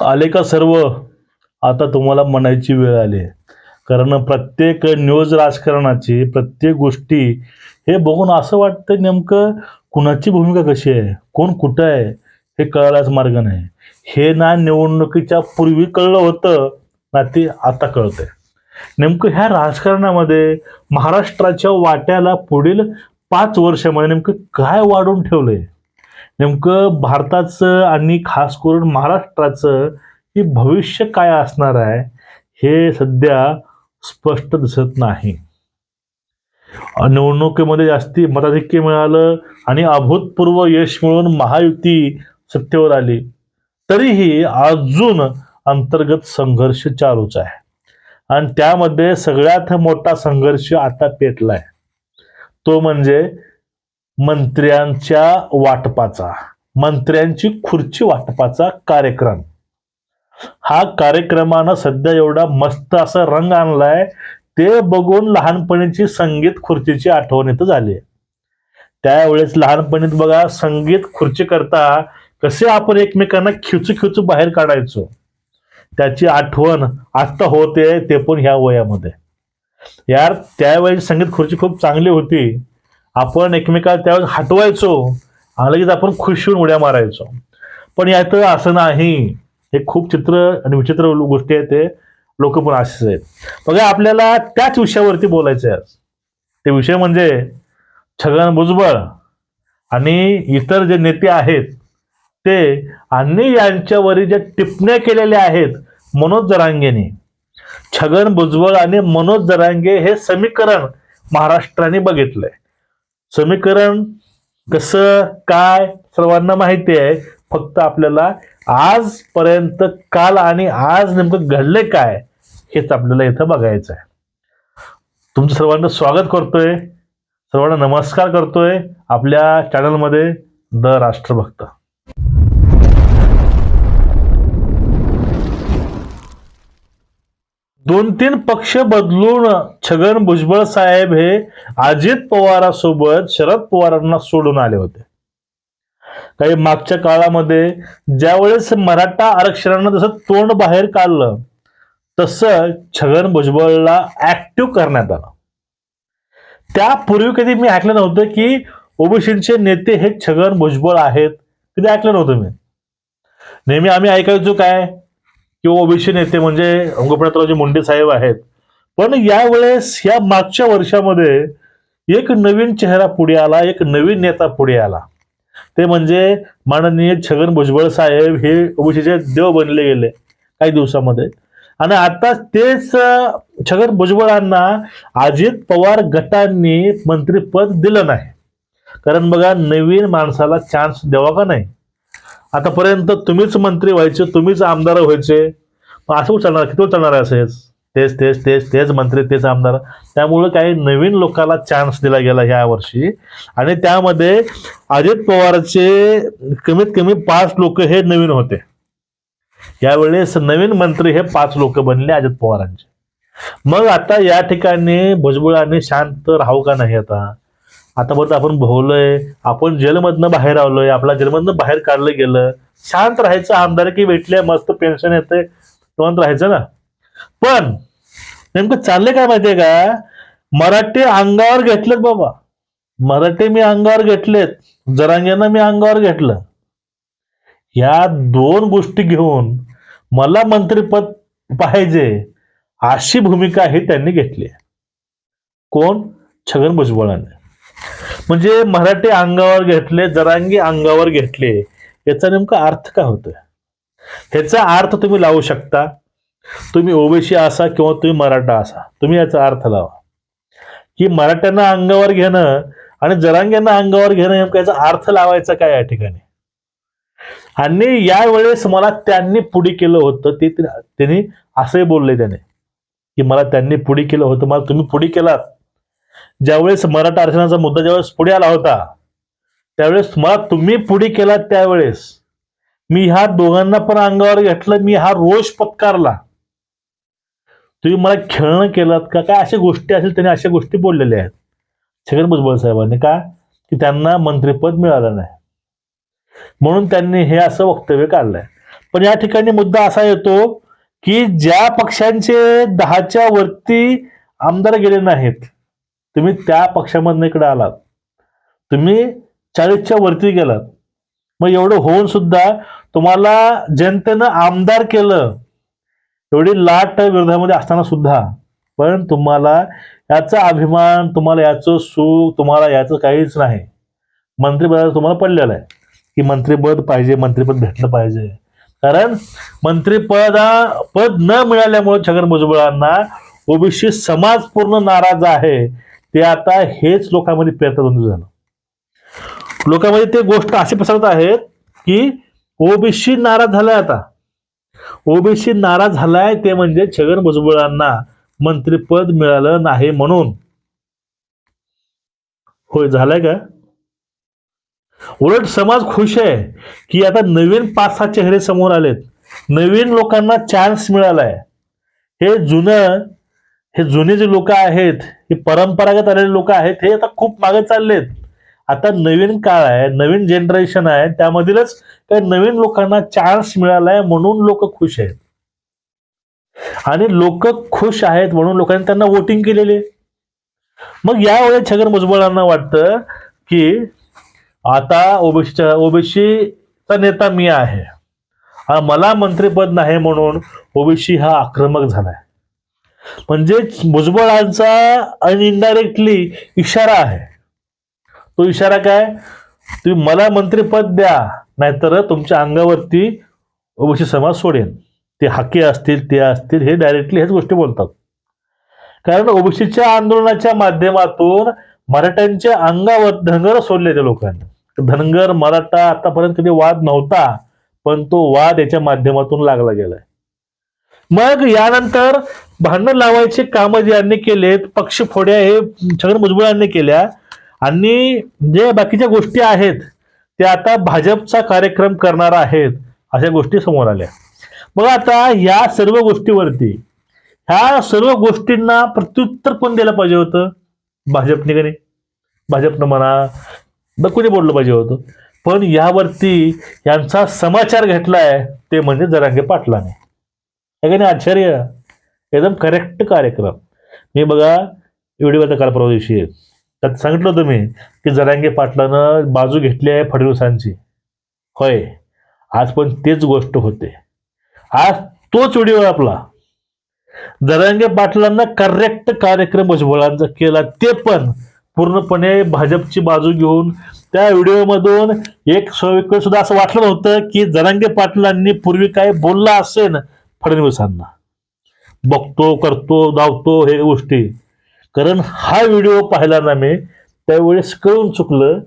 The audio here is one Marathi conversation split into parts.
आले का सर्व? आता तुम्हाला म्हणायची वेळ आली. आहे कारण प्रत्येक न्यूज राजकारणाची प्रत्येक गोष्टी हे बघून असं वाटतं नेमकं कुणाची भूमिका कशी आहे? कोण कुठं आहे? हे कळायलाच मार्ग नाही. हे ना निवडणुकीच्या पूर्वी कळलं होतं ना ते आता कळतंय. नेमकं ह्या राजकारणामध्ये महाराष्ट्राच्या वाट्याला पुढील पाच वर्षामध्ये नेमकं काय वाढून ठेवलंय? नेमकं भारताचं आणि खास करून महाराष्ट्राचं हे भविष्य काय असणार आहे हे सध्या स्पष्ट दिसत नाही. निवडणुकीमध्ये जास्ती मताधिक्य मिळालं आणि अभूतपूर्व यश मिळून महायुती सत्तेवर आली. तरीही अजून अंतर्गत संघर्ष चालूच आहे. आणि त्यामध्ये सगळ्यात मोठा संघर्ष आता पेटलाय. तो म्हणजे मंत्र्यांच्या वाटपाचा मंत्र्यांची खुर्ची वाटपाचा कार्यक्रम. हा कार्यक्रमानं सध्या एवढा मस्त असा रंग आणलाय ते बघून लहानपणीची संगीत खुर्चीची आठवण इथं झाली त्यावेळेस लहानपणीत बघा संगीत खुर्ची करता कसे आपण एकमेकांना खिचू खिचू बाहेर काढायचो. त्याची आठवण आता होते ते पण ह्या वयामध्ये. यार त्यावेळी संगीत खुर्ची खूप चांगली होती. आपण एकमेकाला त्यावेळेस हटवायचो आणि लगेच आपण खुश होऊन उड्या मारायचो. पण यात असं नाही. हे खूप चित्र आणि विचित्र गोष्टी आहेत ते लोक पण असेच आहेत. बघा आपल्याला त्याच विषयावरती बोलायचं आहे आज. ते विषय म्हणजे छगन भुजबळ आणि इतर जे नेते आहेत ते आणि यांच्यावरील ज्या टिप्पण्या केलेल्या आहेत मनोज जरांगेने. छगन भुजबळ आणि मनोज जरांगे हे समीकरण महाराष्ट्राने बघितलंय. समीकरण कसं काय सर्वांना माहिती आहे. फक्त आपल्याला आजपर्यंत काल आणि आज नेमकं घडले काय हेच आपल्याला इथं बघायचं आहे. तुमचं सर्वांना स्वागत करतोय. सर्वांना नमस्कार करतोय आपल्या चॅनलमध्ये द राष्ट्रभक्त. दोन तीन पक्ष बदलून छगन भुजबळ साहेब हे अजित पवारासोबत शरद पवारांना सोडून आले होते. काही मागच्या काळामध्ये ज्यावेळेस मराठा आरक्षणानं जसं तोंड बाहेर काढलं तसं छगन भुजबळला ऍक्टिव्ह करण्यात आलं. त्यापूर्वी कधी मी ऐकलं नव्हतं की ओबीसीचे नेते हे छगन भुजबळ आहेत. कधी ऐकलं नव्हतं मी. नेहमी आम्ही ऐकायचो काय? किंवा ओबीसी नेते म्हणजे गोपीनाथरावजी मुंडे साहेब आहेत. पण यावेळेस या मागच्या वर्षामध्ये एक नवीन चेहरा पुढे आला एक नवीन नेता पुढे आला. ते म्हणजे माननीय छगन भुजबळ साहेब हे ओबीसीचे देव बनले गेले काही दिवसामध्ये. आणि आता तेच छगन भुजबळांना अजित पवार गटांनी मंत्रीपद दिलं नाही. कारण बघा नवीन माणसाला चान्स द्यावा का नाही? आतापर्यंत तुम्हीच मंत्री व्हायचे तुम्हीच आमदार व्हायचे. असं चालणार किती चालणार आहे असं हेच? तेच तेच तेच तेच मंत्री तेच आमदार. त्यामुळं काही नवीन लोकांना चान्स दिला गेला ह्या वर्षी. आणि त्यामध्ये अजित पवारचे कमीत कमी पाच लोक हे नवीन होते. यावेळेस नवीन मंत्री हे पाच लोक बनले अजित पवारांचे. मग आता या ठिकाणी भुजबळांनी शांत राहू का नाही आता? आतापर्यंत आपण भोवलोय आपण जेलमधनं बाहेर आलोय आपला जेलमधनं बाहेर काढलं गेलं. शांत राहायचं आमदारकी भेटल्या मस्त पेन्शन येते निवांत राहायचं ना? पण नेमकं चाललंय काय माहितीये का? मराठी अंगावर घेतलेत बाबा. मराठी मी अंगावर घेतलेत. जरांग्यांना मी अंगावर घेतलं. या दोन गोष्टी घेऊन मला मंत्रीपद पाहिजे अशी भूमिका ही त्यांनी घेतली कोण? छगन भुजबळाने. म्हणजे मराठी अंगावर घेतले जरांगी अंगावर घेतले याचा नेमका अर्थ काय होतोय? ह्याचा अर्थ तुम्ही लावू शकता. तुम्ही ओबीसी असा किंवा तुम्ही मराठा असा. तुम्ही याचा अर्थ लावा. की मराठ्यांना अंगावर घेणं आणि जरांग्यांना अंगावर घेणं नेमका याचा अर्थ लावायचा काय या ठिकाणी? आणि यावेळेस मला त्यांनी पुढे केलं होतं ते त्यांनी असंही बोलले त्याने की मला त्यांनी पुढे केलं होतं. मला तुम्ही पुढे केलात. ज्यावेळेस मराठा आरक्षणाचा मुद्दा ज्यावेळेस पुढे आला होता त्यावेळेस मला तुम्ही पुढे केलात त्यावेळेस. मी ह्या दोघांना पण अंगावर घेतलं मी हा रोष पत्कारला. तुम्ही मला खेळणं केलं का? काय अशा गोष्टी असेल त्यांनी अशा गोष्टी बोललेल्या आहेत. छगन भुजबळ साहेबांनी का? की त्यांना मंत्रिपद मिळालं नाही. म्हणून त्यांनी हे असं वक्तव्य काढलंय. पण या ठिकाणी मुद्दा असा येतो की ज्या पक्षांचे दहाच्या वरती आमदार गेले नाहीत तुम्ही त्या पक्षामधनं इकडे आलात. तुम्ही चाळीसच्या वरती गेलात. मग एवढं होऊन सुद्धा तुम्हाला जनतेनं आमदार केलं एवढी लाट विरोधामध्ये असताना सुद्धा. पण तुम्हाला याचा अभिमान तुम्हाला याचं सुख तुम्हाला याचं काहीच नाही. मंत्रिपदाचं तुम्हाला पडलेलं आहे की मंत्रिपद पाहिजे मंत्रिपद भेटलं पाहिजे. कारण मंत्रिपदा पद न मिळाल्यामुळे छगन भुजबळांना ओबीसी समाज पूर्ण नाराज आहे. ते आता हेच लोकांमध्ये पेरतात झालं. लोकांमध्ये ते गोष्ट अशी पसरत आहेत की ओबीसी नाराज झालाय आता. ओबीसी नाराज झालाय ते म्हणजे छगन भुजबळांना मंत्रीपद मिळालं नाही म्हणून. होय झालंय का? उलट समाज खुश आहे की आता नवीन पाच सहा चेहरे समोर आलेत. नवीन लोकांना चान्स मिळालाय. हे जुनं हे जुने जे लोक आहेत हे परंपरागत आलेले लोक आहेत हे आता खूप मागे चाललेत. आता नवीन काळ आहे नवीन जनरेशन आहे त्यामधीलच काही नवीन लोकांना चान्स मिळालाय म्हणून लोक खुश आहेत. आणि लोक खुश आहेत म्हणून लोकांनी त्यांना वोटिंग केलेले. मग यावेळेस छगन भुजबळांना वाटतं की आता ओबीसीच्या ओबीसीचा नेता मी आहे. मला मंत्रिपद नाही म्हणून ओबीसी हा आक्रमक झालाय. म्हणजेच भुजबळांचा अनइनडायरेक्टली इशारा आहे. तो इशारा काय? तुम्ही मला मंत्रिपद द्या नाहीतर तुमच्या अंगावरती ओबीसी समाज सोडेन. ते हाके असतील ते असतील हे डायरेक्टली ह्याच गोष्टी बोलतात. कारण ओबीसीच्या आंदोलनाच्या माध्यमातून मराठ्यांच्या अंगावर धनगर सोडले त्या लोकांनी. धनगर मराठा आतापर्यंत कधी वाद नव्हता पण तो वाद याच्या माध्यमातून लागला गेलाय. मग यानंतर भांडण लावायचे कामं जे यांनी केलेत पक्ष फोड्या हे छगन भुजबळ यांनी केल्या आणि जे बाकीच्या गोष्टी आहेत ते आता भाजपचा कार्यक्रम करणार आहेत अशा गोष्टी समोर आल्या. मग आता या सर्व गोष्टीवरती ह्या सर्व गोष्टींना प्रत्युत्तर कोण द्यायला पाहिजे होतं? भाजपने का नाही? भाजपनं म्हणा ब कोणी बोललं पाहिजे होतं. पण यावरती यांचा समाचार घेतलाय ते म्हणजे जरांगे पाटलाने. हे का नाही आश्चर्य एकदम करेक्ट कार्यक्रम. मी बघा व्हिडिओ आता काल परवा दिवशी त्यात सांगितलं होतं मी की जरांगे पाटलानं बाजू घेतली आहे फडणवीसांची. होय. आज पण तेच गोष्ट होते. आज तोच व्हिडिओ आहे आपला. जरांगे पाटलांना करेक्ट कार्यक्रम भुजबळांचा केला ते पण पूर्णपणे भाजपची बाजू घेऊन त्या व्हिडिओमधून एक सुद्धा असं वाटलं नव्हतं की जरांगे पाटलांनी पूर्वी काय बोलला असेल फडणवीसांना. बघतो करतो धावतो हे गोष्टी. कारण हा व्हिडिओ पाहिला ना मी त्यावेळेस कळून चुकलं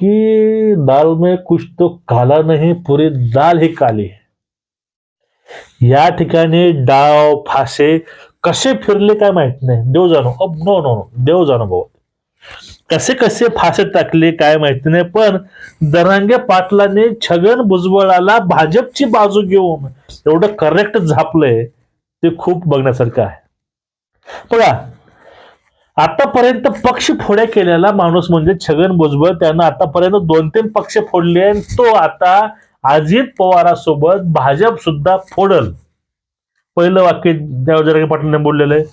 की दाल में कुछ तो काला नाही पुरी दाल ही काली या ठिकाणी डाव फासे कसे फिरले काय माहीत नाही. देव जाणो. अब नो नो नो देव जाणो भाऊ कसे कसे फासे टाकले काय माहिती नाही पण दरांगे पाटलाने छगन भुजबळाला भाजपची बाजू घेऊन एवढं करेक्ट झापलंय. ते खूप बघण्यासारखं आहे. बघा आतापर्यंत पक्ष फोड्या केलेला माणूस म्हणजे छगन भुजबळ. त्यानं आतापर्यंत दोन तीन पक्ष फोडले आणि तो आता अजित पवारासोबत भाजप सुद्धा फोडल. पहिलं वाक्य देवजरागे पाटीलने बोललेलं आहे.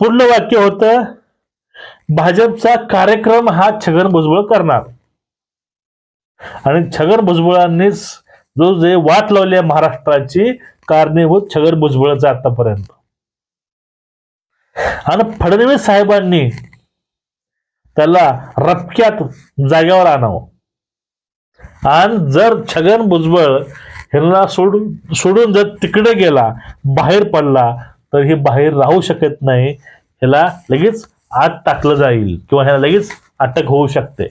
पुढलं वाक्य होतं भाजपचा कार्यक्रम हा छगन भुजबळ करणार. आणि छगन भुजबळांनीच जो जे वाट लावली आहे महाराष्ट्राची कारणीभूत छगन भुजबळचा आतापर्यंत. आणि फडणवीस साहेबांनी त्याला रपक्यात जाग्यावर आणावं. आणि जर छगन भुजबळ ह्यांना सोडून सोडून जर तिकडे गेला बाहेर पडला तर हे बाहेर राहू शकत नाही. ह्याला लगेच आत टाकलं जाईल किंवा ह्याला लगेच अटक होऊ शकते.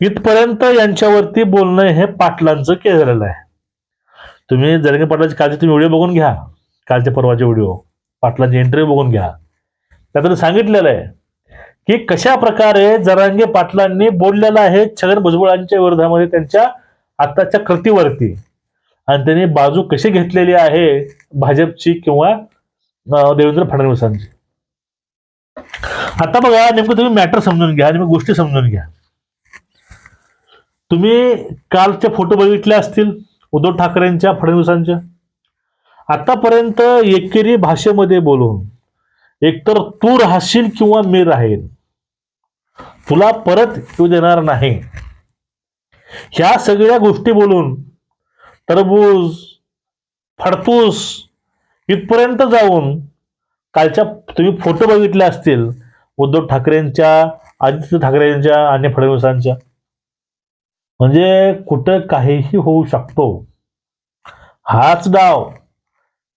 इथपर्यंत यांच्यावरती बोलणं हे पाटलांचं केलेलं आहे. तुम्ही जरगे पाटलाचे कालचे तुम्ही व्हिडिओ बघून घ्या कालच्या परवाचे व्हिडिओ. पाटलांचे इंटरव्ह्यू बघून घ्या. त्यातून सांगितलेलं आहे की कशा प्रकारे जरांगे पाटलांनी बोललेलं आहे छगन भुजबळांच्या विरोधामध्ये त्यांच्या आत्ताच्या कृतीवरती. आणि त्यांनी बाजू कशी घेतलेली आहे भाजपची किंवा देवेंद्र फडणवीसांची. आता बघा नेमकं तुम्ही मॅटर समजून घ्या आणि गोष्टी समजून घ्या. तुम्ही कालचे फोटो बघितले असतील उद्धव ठाकरेंच्या फडणवीसांच्या? आतापर्यंत एकेरी भाषेमध्ये बोलून एकतर तू राहशील किंवा मी राहील तुला परत येऊ देणार नाही. ह्या सगळ्या गोष्टी बोलून तरबूज फडतूस इथपर्यंत जाऊन कालच्या तुम्ही फोटो बघितले असतील उद्धव ठाकरेंच्या आदित्य ठाकरेंच्या आणि फडणवीसांच्या. म्हणजे कुठं काहीही होऊ शकतो. हाच डाव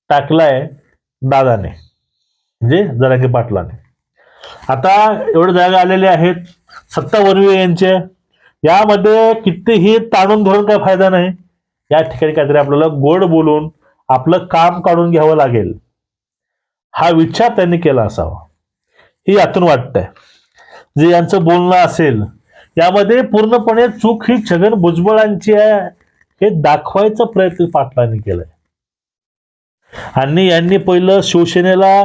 टाकलाय दादाने. म्हणजे जरांगे पाटलाने. आता एवढे जागा आलेले आहेत सत्ता वनवे यांचे. यामध्ये कितीही ताणून धरून काय फायदा नाही. या ठिकाणी काहीतरी आपल्याला गोड बोलून आपलं काम काढून घ्यावं लागेल. हा विचार त्यांनी केला असावा. हे यातून वाटतंय. जे यांचं बोलणं असेल यामध्ये पूर्णपणे चूक ही छगन भुजबळांची आहे हे दाखवायचा प्रयत्न पाटलांनी केलाय. आणि यांनी पहिलं शिवसेनेला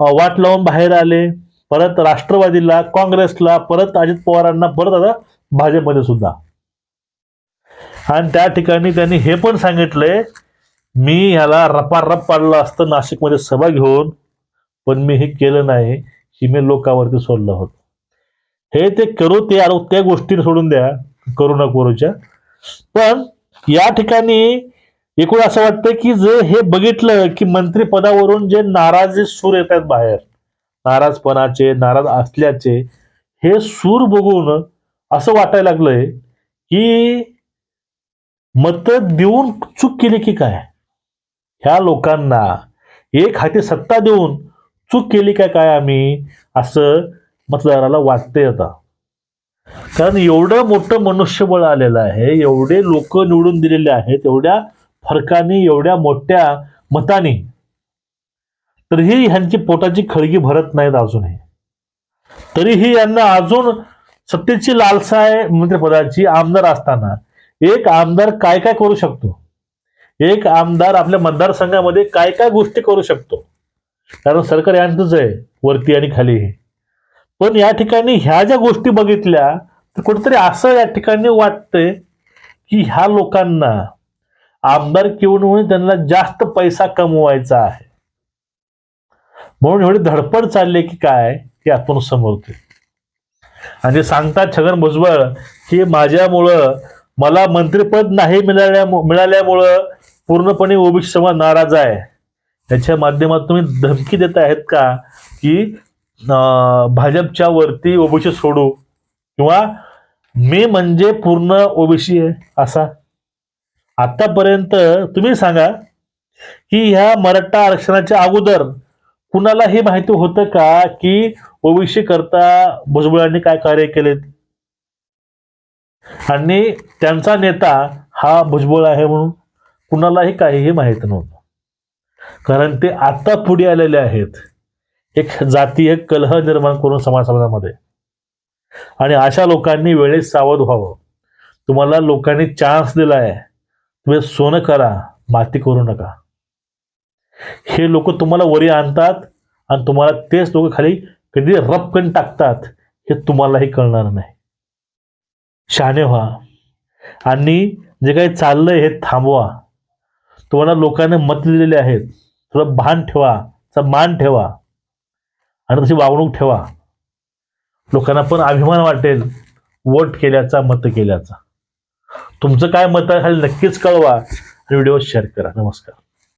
वाट लावून बाहेर आले परत राष्ट्रवादीला काँग्रेसला परत अजित पवारांना परत आता भाजपमध्ये सुद्धा. आणि त्या ठिकाणी त्यांनी हे पण सांगितलंय मी ह्याला रपारप पाडलं असतं नाशिकमध्ये सभा घेऊन पण मी हे केलं नाही की मी लोकांवरती सोडलं होतं. हे ते करू ते आरो त्या गोष्टी सोडून द्या करोना कोरोच्या पण या ठिकाणी एकूण असं वाटतं की जे हे बघितलं की मंत्रीपदावरून जे नाराजी सूर येतात बाहेर नाराजपणाचे नाराज असल्याचे हे सूर बघून असं वाटायला लागलंय की मत देऊन चूक केली की काय? ह्या लोकांना एक हाती सत्ता देऊन चूक केली काय काय आम्ही? असं मतदाराला वाटते आता. कारण एवढं मोठं मनुष्यबळ आलेलं आहे एवढे लोक निवडून दिलेले आहेत एवढ्या फरकाने एवढ्या मोठ्या मताने तरीही ह्यांची पोटाची खळगी भरत नाहीत अजूनही. तरीही यांना अजून सत्तेची लालसा आहे मंत्रिपदाची आमदार असताना. एक आमदार काय काय करू शकतो? एक आमदार आपल्या मतदारसंघामध्ये काय काय गोष्टी करू शकतो? कारण सरकार यांचंच आहे वरती आणि खाली. पण या ठिकाणी ह्या ज्या गोष्टी बघितल्या तर कुठेतरी असं या ठिकाणी वाटतंय की ह्या लोकांना आमदार किंवा त्यांना जास्त पैसा कमवायचा आहे. म्हणून एवढी धडपड चालली की काय की आपण समोरते आणि सांगतात छगन भुजबळ की माझ्यामुळं मला मंत्रिपद नाही मिळाल्या मिळाल्यामुळं पूर्णपणे ओबीसी समाज नाराज आहे. त्याच्या माध्यमातून तुम्ही धमकी देत आहेत का? की भाजपच्या वरती ओबीसी सोडू किंवा मी म्हणजे पूर्ण ओबीसी आहे असा. आतापर्यंत तुम्ही सांगा की ह्या मराठा आरक्षणाच्या अगोदर कुणाला हे माहिती होतं का की ओबीसी करता भुजबळांनी काय कार्य केलेत? आणि त्यांचा नेता हा भुजबळ आहे म्हणून कुणालाही काहीही माहीत नव्हतं. कारण ते आता पुढे आलेले आहेत. एक जातीय कलह निर्माण करून समाज समाजामध्ये. आणि अशा लोकांनी वेळेत सावध व्हावं. तुम्हाला लोकांनी चान्स दिलाय. तुम्ही सोनं करा माती करू नका. हे लोक तुम्हाला वरी आणतात आणि तुम्हाला तेच लोक खाली कधी रपकन टाकतात हे तुम्हालाही कळणार नाही. शहाणे व्हा. आणि जे काही चाललंय हे थांबवा. तुम्हाला लोकांनी मत दिलेले आहेत. थोडं भान ठेवा मान ठेवा. आणि तशी वागणूक ठेवा. लोकांना पण अभिमान वाटेल वोट केल्याचा मत केल्याचा. तुमचं काय मत आहे खाली नक्कीच कळवा आणि व्हिडिओ शेअर करा. नमस्कार.